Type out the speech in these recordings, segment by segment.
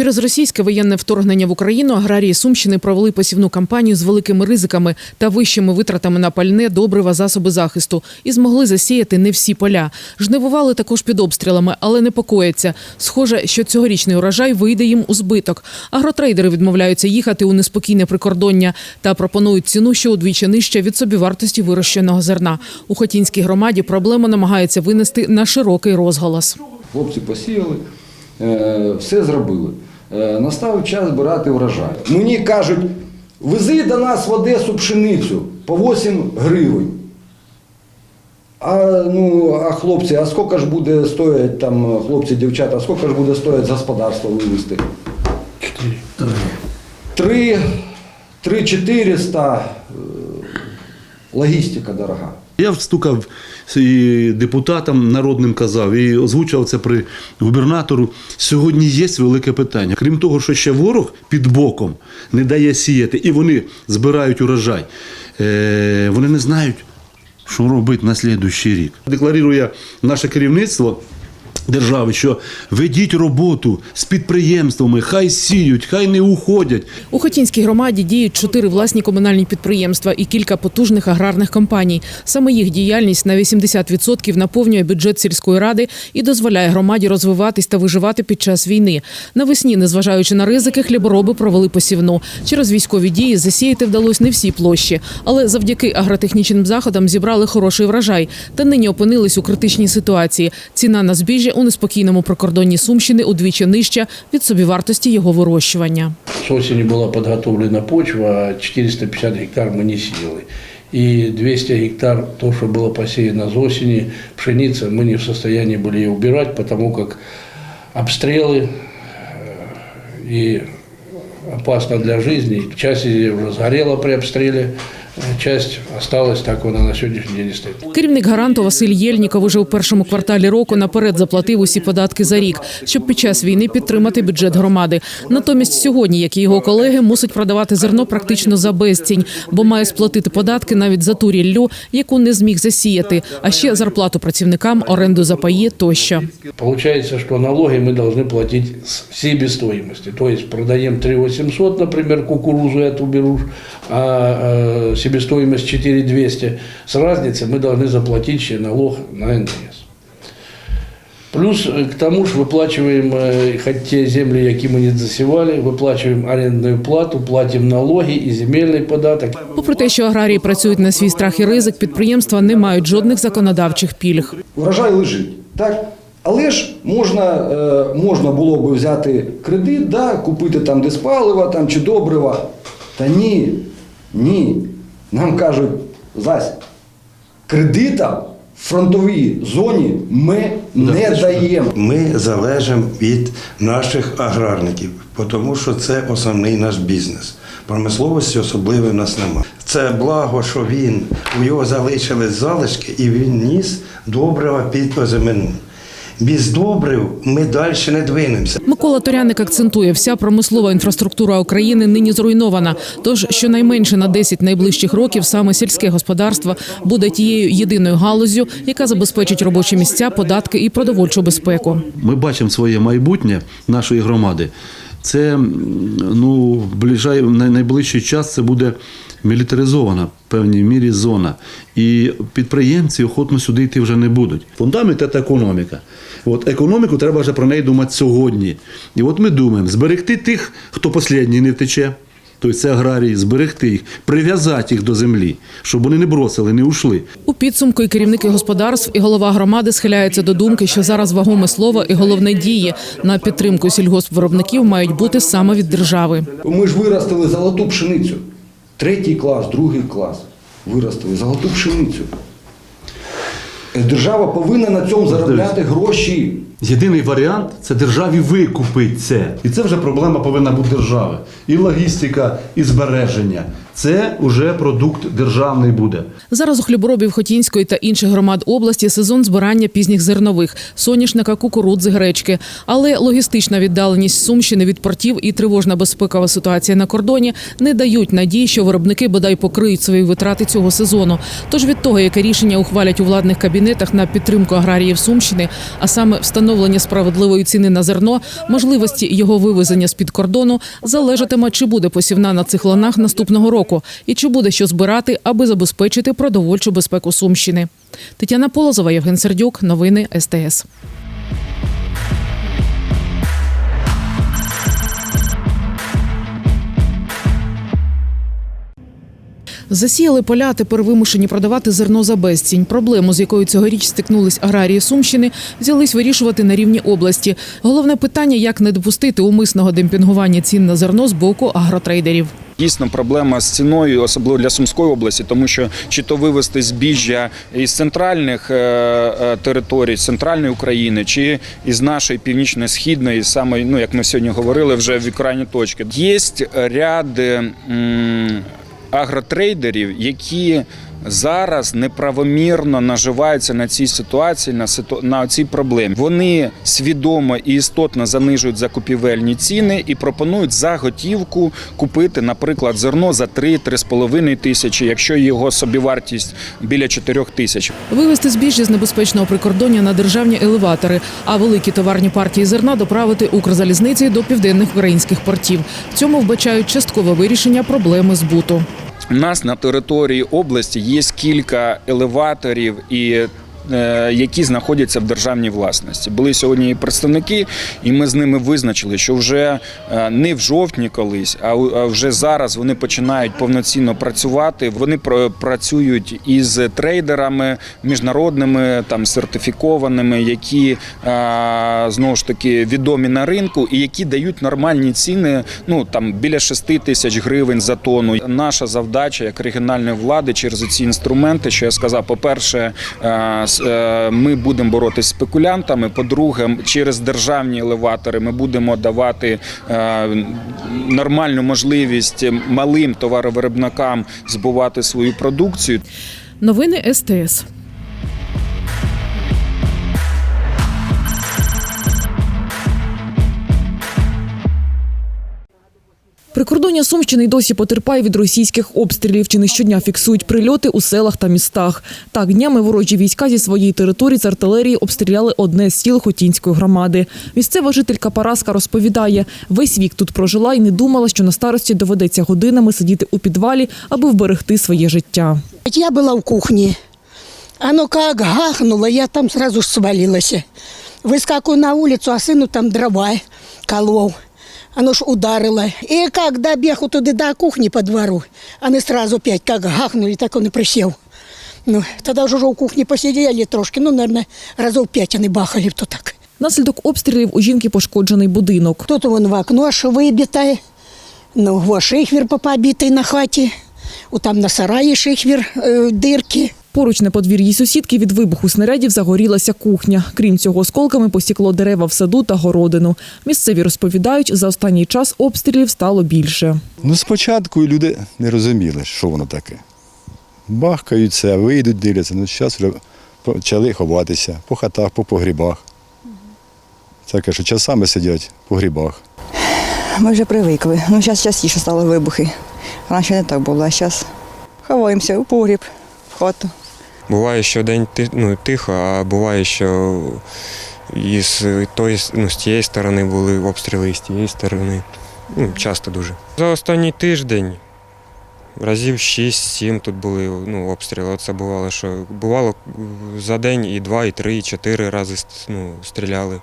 Через російське воєнне вторгнення в Україну аграрії Сумщини провели посівну кампанію з великими ризиками та вищими витратами на пальне, добрива, засоби захисту і змогли засіяти не всі поля. Жнивували також під обстрілами, але непокояться. Схоже, що цьогорічний урожай вийде їм у збиток. Агротрейдери відмовляються їхати у неспокійне прикордоння та пропонують ціну, що удвічі нижче від собівартості вирощеного зерна. У Хотінській громаді проблему намагаються винести на широкий розголос. Хлопці посіяли, е, все зробили. Е, Настав час збирати врожай. Мені кажуть, вези до нас в Одесу пшеницю по 8 гривень. А, ну, а хлопці, а скільки ж буде стоять там, хлопці, дівчата, а скільки ж буде стоять з господарства вивезти? Три. Три 400, е, логістика дорога. Я встукав і депутатам народним казав і озвучував це при губернатору. Сьогодні є велике питання. Крім того, що ще ворог під боком не дає сіяти, і вони збирають урожай. Е, вони не знають, що робити на слідуючий рік. Декларує наше керівництво. Держави, що ведіть роботу з підприємствами, хай сіють, хай не уходять. У Хотінській громаді діють чотири власні комунальні підприємства і кілька потужних аграрних компаній. Саме їх діяльність на 80% наповнює бюджет сільської ради і дозволяє громаді розвиватись та виживати під час війни. Навесні, незважаючи на ризики, хлібороби провели посівну. Через військові дії засіяти вдалося не всі площі, але завдяки агротехнічним заходам зібрали хороший врожай. Та нині опинились у критичній ситуації. Ціна на збіжжя у неспокійному прикордонні Сумщини удвічі нижча від собівартості його вирощування. С осени была подготовлена почва, а 450 гектар мы не сеяли. И 200 гектар, то, что было посеяно с осени, пшеница, мы не в состоянии были ее убирать, потому как обстрелы э, и опасно для жизни. Часть ее уже сгорела при обстреле, э, часть осталась, так вона на сьогоднішній день і стоїть. Керівник гаранту Василь Єльніков уже у першому кварталі року наперед заплатив усі податки за рік, щоб під час війни підтримати бюджет громади. Натомість сьогодні, як і його колеги, мусить продавати зерно практично за безцінь, бо має сплатити податки навіть за ту ріллю, яку не зміг засіяти, а ще зарплату працівникам, оренду за паї тощо. Получается, что налоги мы должны платить с себестоимости. То есть продаем 3 800, например, кукурузу эту беру, а э, себестоимость 4 200. С разницы мы должны заплатить еще налог на НДС. Плюс э, к тому же выплачиваем, э, хоть те земли, які мы не засевали, выплачиваем арендную плату, платим налоги и земельный податок. Попри те, що аграрії працюють на свій страх і ризик, підприємства не мають жодних законодавчих пільг. Врожай лежить, так? Але ж можна, е, можна було би взяти кредит, да, купити там диспалива там, чи добрива. Та ні, ні. Нам кажуть, Зась, кредита в фронтовій зоні ми не даємо. Ми залежимо від наших аграрників, тому що це основний наш бізнес. Промисловості особливої в нас немає. Це благо, що він у його залишились залишки, і він ніс добрива під озимину. Без добрив ми далі не двинемося. Микола Торяник акцентує, вся промислова інфраструктура України нині зруйнована. Тож щонайменше на 10 найближчих років саме сільське господарство буде тією єдиною галузю, яка забезпечить робочі місця, податки і продовольчу безпеку. Ми бачимо своє майбутнє нашої громади. Це ну, ближай, найближчий час це буде мілітаризована в певній мірі зона. І підприємці охотно сюди йти вже не будуть. Фундамент це економіка. От економіку треба вже про неї думати сьогодні. І от ми думаємо, зберегти тих, хто останній не втече. Тобто це аграрії, зберегти їх, прив'язати їх до землі, щоб вони не бросили, не ушли. У підсумку і керівники господарств, і голова громади схиляються до думки, що зараз вагоме слово і головне дії на підтримку сільгоспвиробників мають бути саме від держави. Ми ж виростили золоту пшеницю. Третій клас, другий клас. Виростили золоту пшеницю. Держава повинна на цьому заробляти гроші. Єдиний варіант це державі викупити це. І це вже проблема повинна бути держави. І логістика, і збереження. Це вже продукт державний буде. Зараз у хліборобів Хотінської та інших громад області сезон збирання пізніх зернових соняшника, кукурудзи, гречки. Але логістична віддаленість Сумщини від портів і тривожна безпекова ситуація на кордоні не дають надії, що виробники бодай покриють свої витрати цього сезону. Тож від того, яке рішення ухвалять у владних кабінетах на підтримку аграріїв Сумщини, а саме встановлення справедливої ціни на зерно, можливості його вивезення з під кордону, залежатиме, чи буде посівна на цих ланах наступного року, і чи буде що збирати, аби забезпечити продовольчу безпеку Сумщини. Тетяна Полозова, Євген Сердюк, новини СТС. Засіяли поля, тепер вимушені продавати зерно за безцінь. Проблему, з якою цьогоріч стикнулись аграрії Сумщини, взялись вирішувати на рівні області. Головне питання як не допустити умисного демпінгування цін на зерно з боку агротрейдерів. Дійсно, проблема з ціною, особливо для Сумської області, тому що чи то вивезти збіжжя із центральних е, е, територій, центральної України, чи із нашої північно-східної, саме ну як ми сьогодні говорили, вже в екрані точки. Є ряд агротрейдерів, які зараз неправомірно наживаються на цій ситуації, на ситу... на цій проблемі. Вони свідомо і істотно занижують закупівельні ціни і пропонують за готівку купити, наприклад, зерно за 3-3,5 тисячі, якщо його собівартість біля 4 тисяч. Вивезти збіжжя з небезпечного прикордоння на державні елеватори, а великі товарні партії зерна доправити Укрзалізницею до південних українських портів. В цьому вбачають часткове вирішення проблеми збуту. Нас на території області є кілька елеваторів і. Е, Які знаходяться в державній власності, були сьогодні і представники, і ми з ними визначили, що вже е, не в жовтні колись, а вже зараз вони починають повноцінно працювати. Вони пр- працюють із трейдерами міжнародними, там сертифікованими, які е, знову ж таки відомі на ринку і які дають нормальні ціни. Ну там біля 6 тисяч гривень за тонну. Наша завдача як регіональної влади через ці інструменти, що я сказав, по-перше, е, с- е, ми будемо боротися з спекулянтами. По-друге, через державні елеватори ми будемо давати е, нормальну можливість малим товаровиробникам збувати свою продукцію. Новини СТС. Прикордоння Сумщини й досі потерпає від російських обстрілів. Чи не щодня фіксують прильоти у селах та містах. Так, днями ворожі війська зі своєї території з артилерії обстріляли одне з сіл Хотінської громади. Місцева жителька Параска розповідає, весь вік тут прожила і не думала, що на старості доведеться годинами сидіти у підвалі, аби вберегти своє життя. Я была в кухне. Оно как гахнуло, я там сразу ж свалилась. Выскакиваю на улицу, а сыну там дрова колол. Оно ж ударило. И как добег туди до кухни по двору, они сразу опять как гахнули, так он и присел. Ну, тогда уже у кухні посидели трошки, ну, наверное, разов пять они бахали, то так. Наслідок обстрілів у жінки пошкоджений будинок. Тут вон в окно аж выбитое, ну, во шихвер побитый на хаті, у там на сараї шихвер, э, дырки. Поруч на подвір'ї сусідки від вибуху снарядів загорілася кухня. Крім цього, осколками посікло дерева в саду та городину. Місцеві розповідають, за останній час обстрілів стало більше. Ну, спочатку люди не розуміли, що воно таке. Бахкаються, вийдуть, дивляться. Ну, зараз вже почали ховатися по хатах, по погрібах. Таке, що часами сидять по грібах. Ми вже привикли. Ну, зараз частіше стали вибухи. Раніше не так було, а зараз ховаємося у погріб, в хату. Буває, що день ну, тихо, а буває, що і з, ну, з тієї сторони були обстріли, і з тієї сторони. Ну, часто дуже. За останній тиждень разів 6-7 тут були ну, обстріли. Це бувало, що бувало за день і два, і три, і чотири рази ну, стріляли.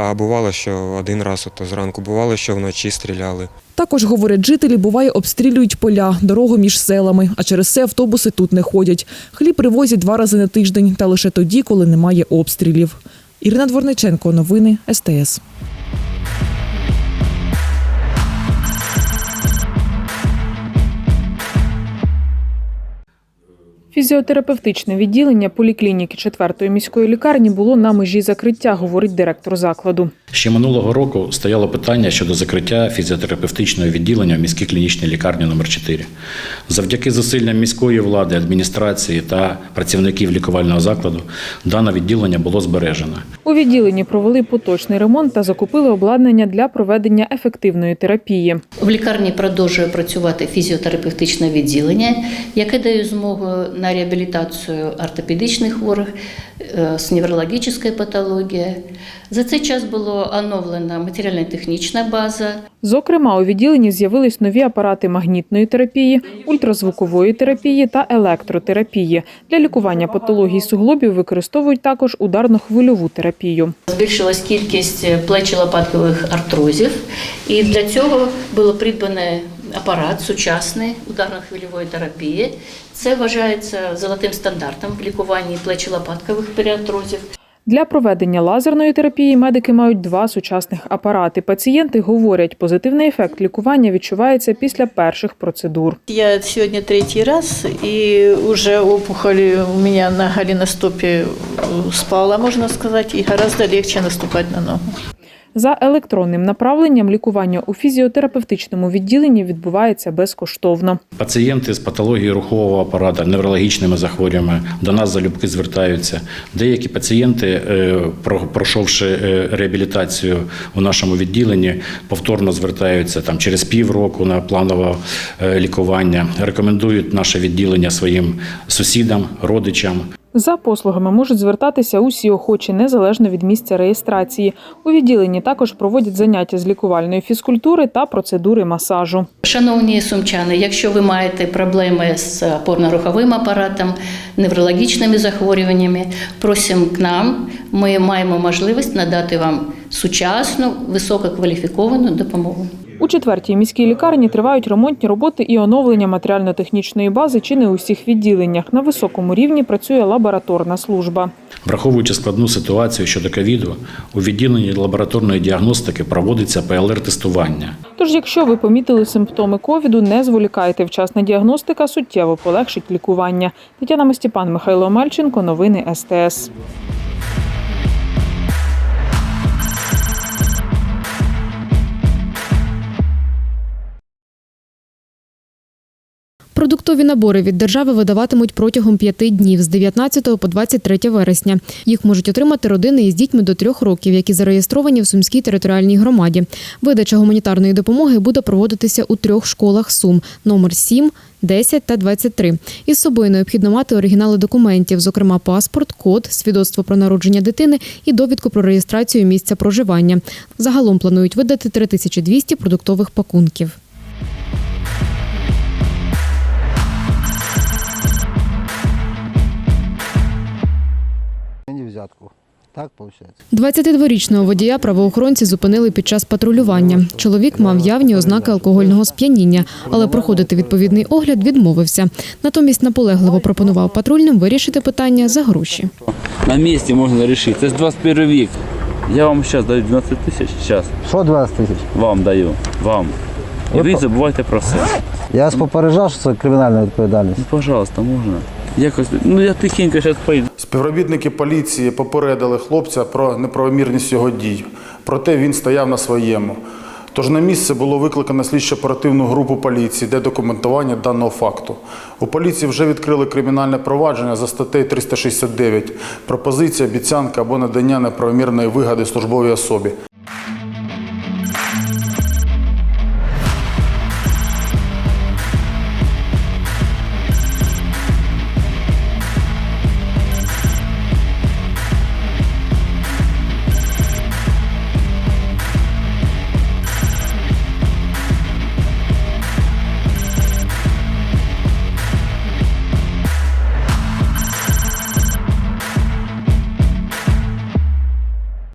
А бувало, що один раз ото зранку, бувало, що вночі стріляли. Також, говорять жителі, буває обстрілюють поля, дорогу між селами, а через це автобуси тут не ходять. Хліб привозять два рази на тиждень, та лише тоді, коли немає обстрілів. Ірина Дворниченко, новини СТС. Фізіотерапевтичне відділення поліклініки 4-ї міської лікарні було на межі закриття, говорить директор закладу. Ще минулого року стояло питання щодо закриття фізіотерапевтичного відділення в міській клінічній лікарні номер 4 Завдяки зусиллям міської влади, адміністрації та працівників лікувального закладу дане відділення було збережено. У відділенні провели поточний ремонт та закупили обладнання для проведення ефективної терапії. В лікарні продовжує працювати фізіотерапевтичне відділення, яке дає змогу на реабілітацію ортопедичних хворих е, з неврологічною патологією. За цей час було оновлена матеріально-технічна база, Зокрема, у відділенні з'явились нові апарати магнітної терапії, ультразвукової терапії та електротерапії. Для лікування патологій суглобів використовують також ударно-хвильову терапію. збільшилась кількість плечі-лопаткових артрозів, і для цього було придбаний апарат сучасний ударно-хвильової терапії. Це вважається золотим стандартом в лікуванні плечі-лопаткових періартрозів. Для проведення лазерної терапії медики мають два сучасних апарати. Пацієнти говорять, позитивний ефект лікування відчувається після перших процедур. Я сьогодні третій раз, і уже опухоль у мене на голеностопе э, спала, можна сказати, і гораздо легче наступати на ногу. За електронним направленням лікування у фізіотерапевтичному відділенні відбувається безкоштовно. Пацієнти з патологією рухового апарата, неврологічними захворюваннями до нас залюбки звертаються. Деякі пацієнти, е, про- пройшовши е, реабілітацію у нашому відділенні, повторно звертаються там через півроку на планове е, лікування. Рекомендують наше відділення своїм сусідам, родичам. За послугами можуть звертатися усі охочі незалежно від місця реєстрації. У відділенні також проводять заняття з лікувальної фізкультури та процедури масажу. Шановні сумчани, якщо ви маєте проблеми з опорно-руховим апаратом, неврологічними захворюваннями, просимо к нам. Ми маємо можливість надати вам сучасну, висококваліфіковану допомогу. У четвертій міській лікарні тривають ремонтні роботи і оновлення матеріально-технічної бази чи не у всіх відділеннях. На високому рівні працює лабораторна служба. Враховуючи складну ситуацію щодо ковіду, у відділенні лабораторної діагностики проводиться ПЛР-тестування. Тож, якщо ви помітили симптоми ковіду, не зволікайте. Вчасна діагностика суттєво полегшить лікування. Тетяна Мостіпан, Михайло Мальченко. Новини СТС. Продуктові набори від держави видаватимуть протягом п'яти днів з 19 по 23 вересня. Їх можуть отримати родини із дітьми до трьох років, які зареєстровані в Сумській територіальній громаді. Видача гуманітарної допомоги буде проводитися у трьох школах Сум номер 7, 10 та 23. Із собою необхідно мати оригінали документів, зокрема паспорт, код, свідоцтво про народження дитини і довідку про реєстрацію місця проживання. Загалом планують видати 3200 продуктових пакунків. Взятку. Так виходить? 22-річного водія правоохоронці зупинили під час патрулювання. Чоловік мав явні ознаки алкогольного сп'яніння, але проходити відповідний огляд відмовився. Натомість наполегливо пропонував патрульним вирішити питання за гроші. На місці можна вирішити. Це ж 21 вік. Я вам зараз даю 12 тисяч. Зараз. Що 20 тисяч? Вам даю. Вам. І ви забувайте про все. Я вас попереджав, що це кримінальна відповідальність. Ну, пожалуйста, можна. Якось, ну я тихенько зараз поїду. Співробітники поліції попередили хлопця про неправомірність його дій. Проте він стояв на своєму. Тож на місце було викликано слідчо-оперативну групу поліції для документування даного факту. У поліції вже відкрили кримінальне провадження за статтею 369 пропозиція, обіцянка або надання неправомірної вигоди службовій особі.